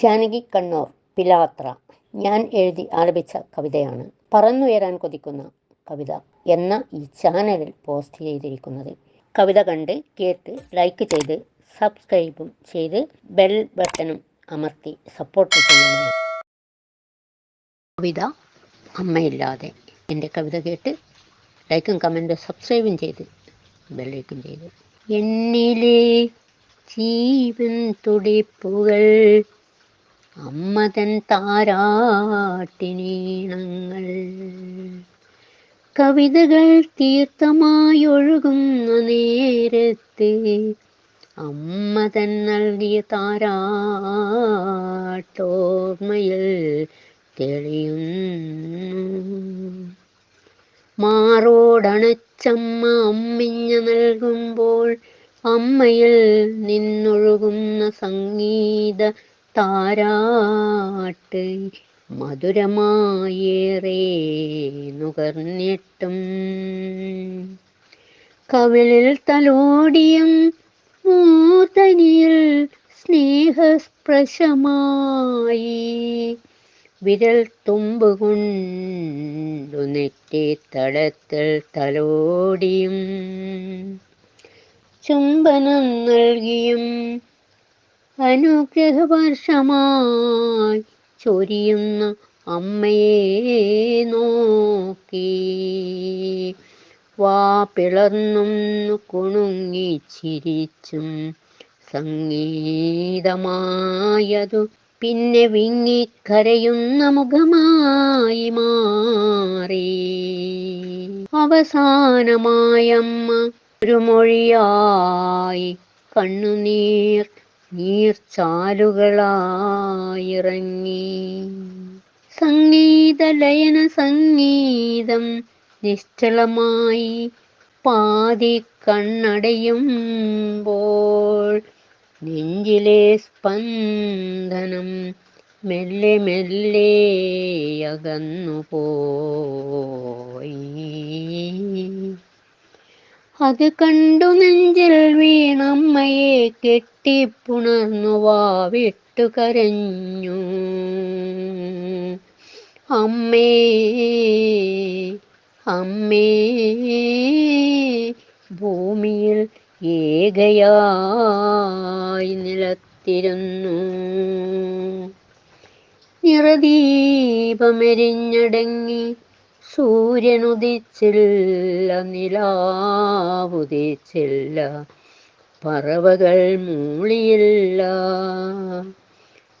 ജാനകി കണ്ണൂർ പിലാത്ര. ഞാൻ എഴുതി ആലപിച്ച കവിതയാണ്. പറന്നുയരാൻ കൊതിക്കുന്ന കവിത എന്ന ഈ ചാനലിൽ പോസ്റ്റ് ചെയ്തിരിക്കുന്നത്. കവിത കണ്ട് കേട്ട് ലൈക്ക് ചെയ്ത് സബ്സ്ക്രൈബും ചെയ്ത് ബെൽ ബട്ടണും അമർത്തി സപ്പോർട്ട് ചെയ്യുന്നു കവിത അമ്മയില്ലാതെ. എന്റെ കവിത കേട്ട് ലൈക്കും കമന്റും സബ്സ്ക്രൈബും ചെയ്ത് ബെല്ലൈക്കും ചെയ്ത്. എന്നിലേ ജീവൻ തുടിപ്പുകൾ അമ്മതൻ താരാട്ടിനീണങ്ങൾ. കവിതകൾ തീർത്ഥമായൊഴുകുന്ന നേരത്തെ അമ്മ തൻ നൽകിയ താരാട്ടോർമ്മയിൽ തെളിയുന്നു. മാറോടണച്ചമ്മ അമ്മിഞ്ഞ നൽകുമ്പോൾ അമ്മയിൽ നിന്നൊഴുകുന്ന സംഗീത താരാട്ട് മധുരമായേറെ നുകർന്നിട്ടും. കവിളിൽ തലോടിയും മൂതനിയിൽ സ്നേഹസ്പ്രശമായി വിരൽ തുമ്പ് കൊണ്ടു നെറ്റി തടത്തിൽ തലോടിയും. ചുംബനം നൽകിയും അനുഗ്രഹവർഷമായി ചൊരിയുന്ന അമ്മയെ നോക്കി. വാ പിളർന്നും കുണുങ്ങി ചിരിച്ചും സംഗീതമായതു പിന്നെ വിങ്ങിക്കരയുന്ന മുഖമായി മാറി. അവസാനമായമ്മ ഒരു മൊഴിയായി കണ്ണുനീർ നീർച്ചാലുകളായിറങ്ങി. സംഗീത ലയന സംഗീതം നിശ്ചലമായി പാതി കണ്ണടയുമ്പോൾ നെഞ്ചിലെ സ്പന്ദനം മെല്ലെ മെല്ലെ അകന്നു പോയി അത് കണ്ടു നെഞ്ചിൽ വീണമ്മയെ കെട്ടിപ്പുണർന്നു വാവിട്ടു കരഞ്ഞു അമ്മേ അമ്മേ ഭൂമിയിൽ ഏകയായി നിലത്തിരുന്നു. നിറദീപമെരിഞ്ഞടങ്ങി സൂര്യനുദിച്ചില്ല നിലാവുദിച്ചില്ല പറവകൾ മൂളിയില്ല.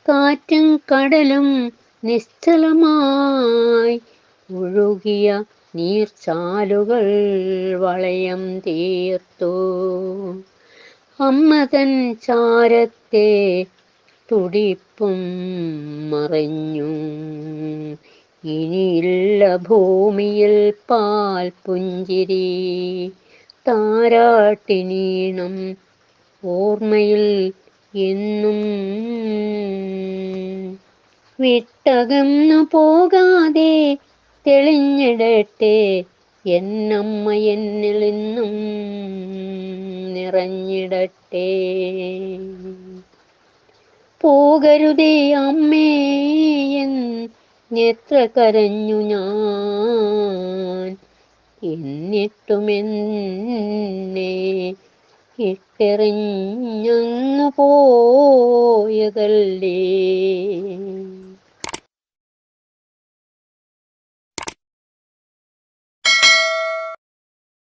കാറ്റും കടലും നിശ്ചലമായി ഒഴുകിയ നീർച്ചാലുകൾ വളയം തീർത്തു. അമ്മതൻ ചാരത്തെ തുടിപ്പും മറിഞ്ഞു. ഇനിയില്ല ഭൂമിയിൽ പാൽ പുഞ്ചിരി താരാട്ടിനീണം ഓർമ്മയിൽ എന്നും വിട്ടകന്നു പോകാതെ തെളിഞ്ഞിടട്ടെ എന്നമ്മ എന്നിൽ നിന്നും നിറഞ്ഞിടട്ടെ. പോകരുതേ അമ്മേ എത്ര കരഞ്ഞു ഞാൻ. എന്നിട്ടും ഇട്ടെറിഞ്ഞു പോയതല്ലേ?